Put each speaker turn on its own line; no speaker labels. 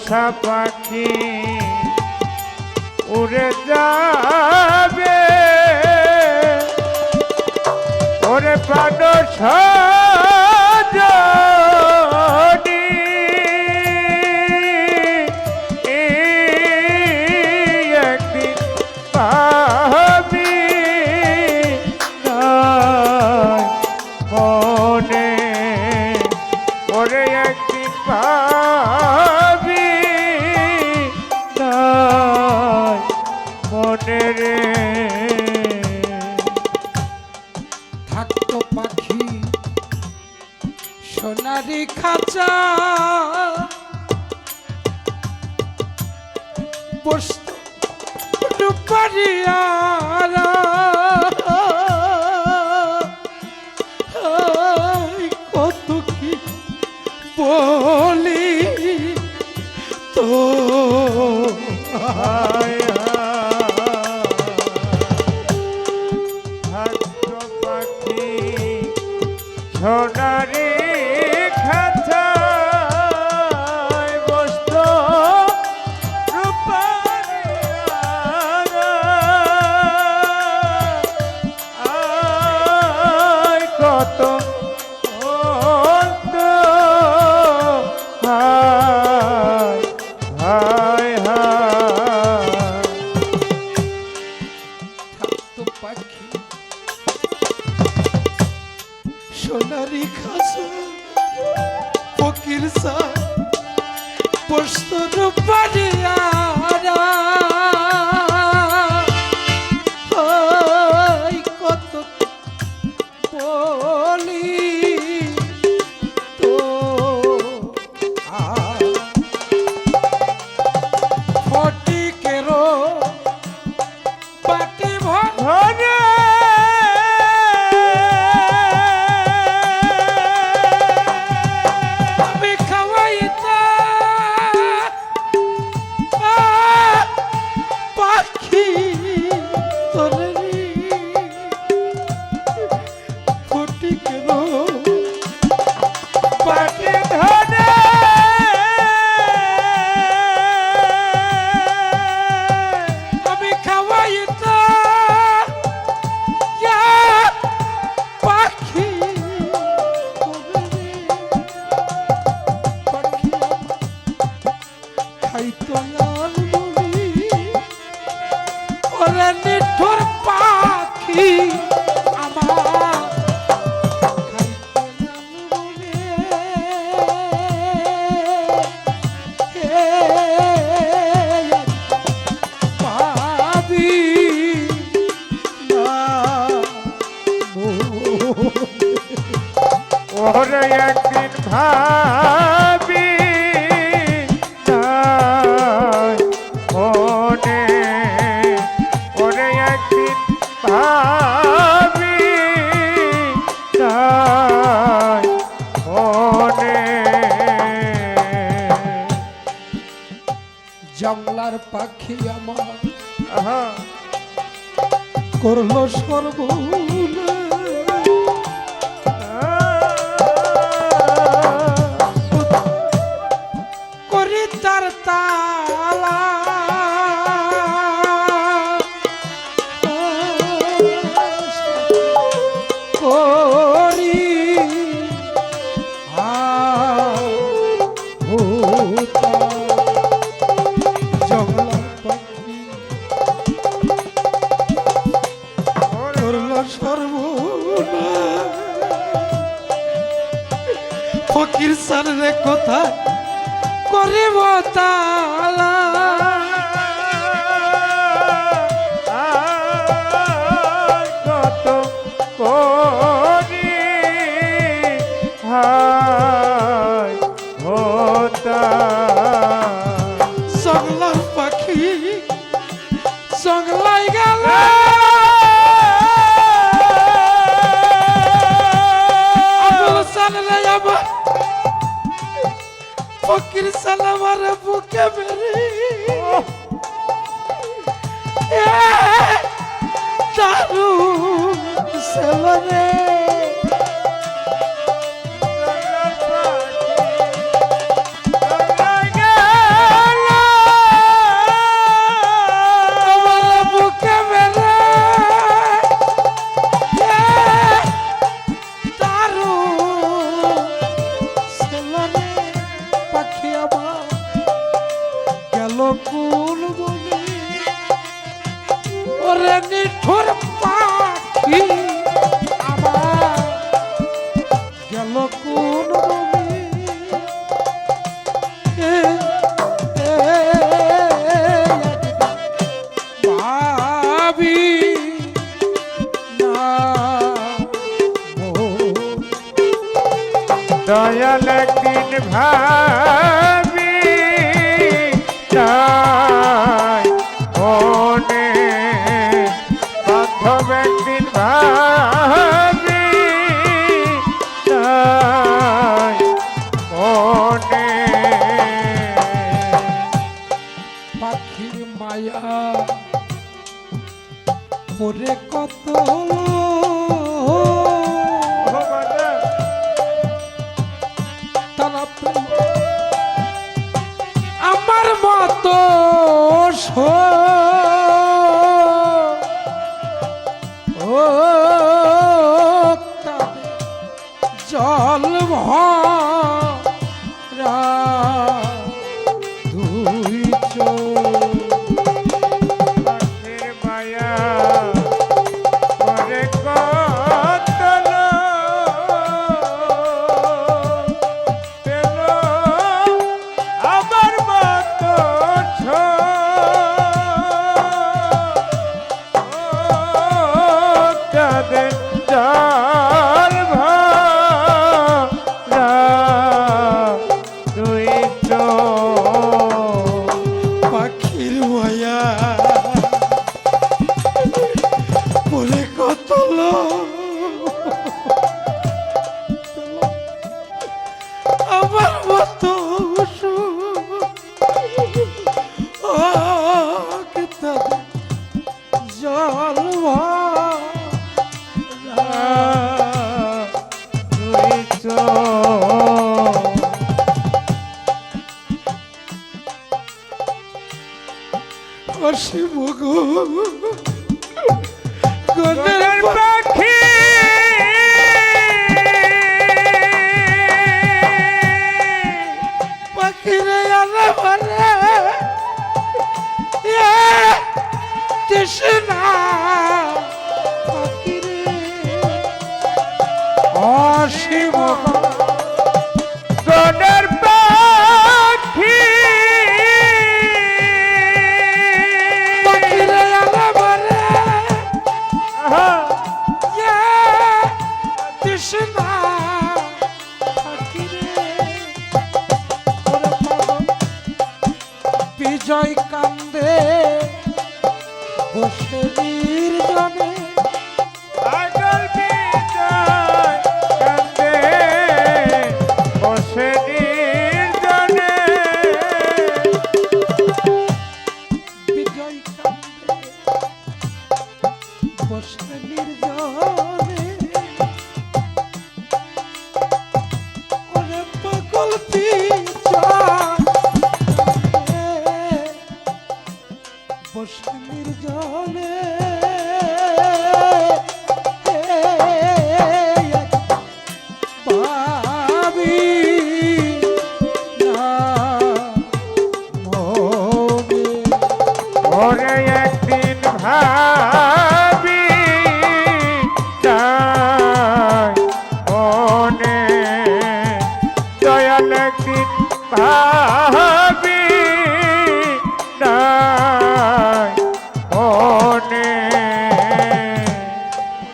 পোষা পাখি উড়ে যাবে। ওরে প্রাণ
থাকতো পাখি সোনারি খাঁচা বসত কত কি বলি।
পাখি। সোনারি
খাসা ফকির সা পোস্ত পারিয়ারা ওরে নিঠুর পাখি আমার
ওরে একদিন ভাবি
পাখি আমার। করল সর্বনা করি তার তালা। সর্বনা ফকির সার রে কোথায় করিব তালা।
কত করি
বাবা ফকির সালাম আর বুকে মেরে দারু সেলারে ওরে নিঠুর পাখি আমার গেল কোন
দয়াল
দিন
ভাই সো
অসীম গো।
গদের পাখি। পাখি
রে আলা
মনে
কৃষ্ণ Yeah.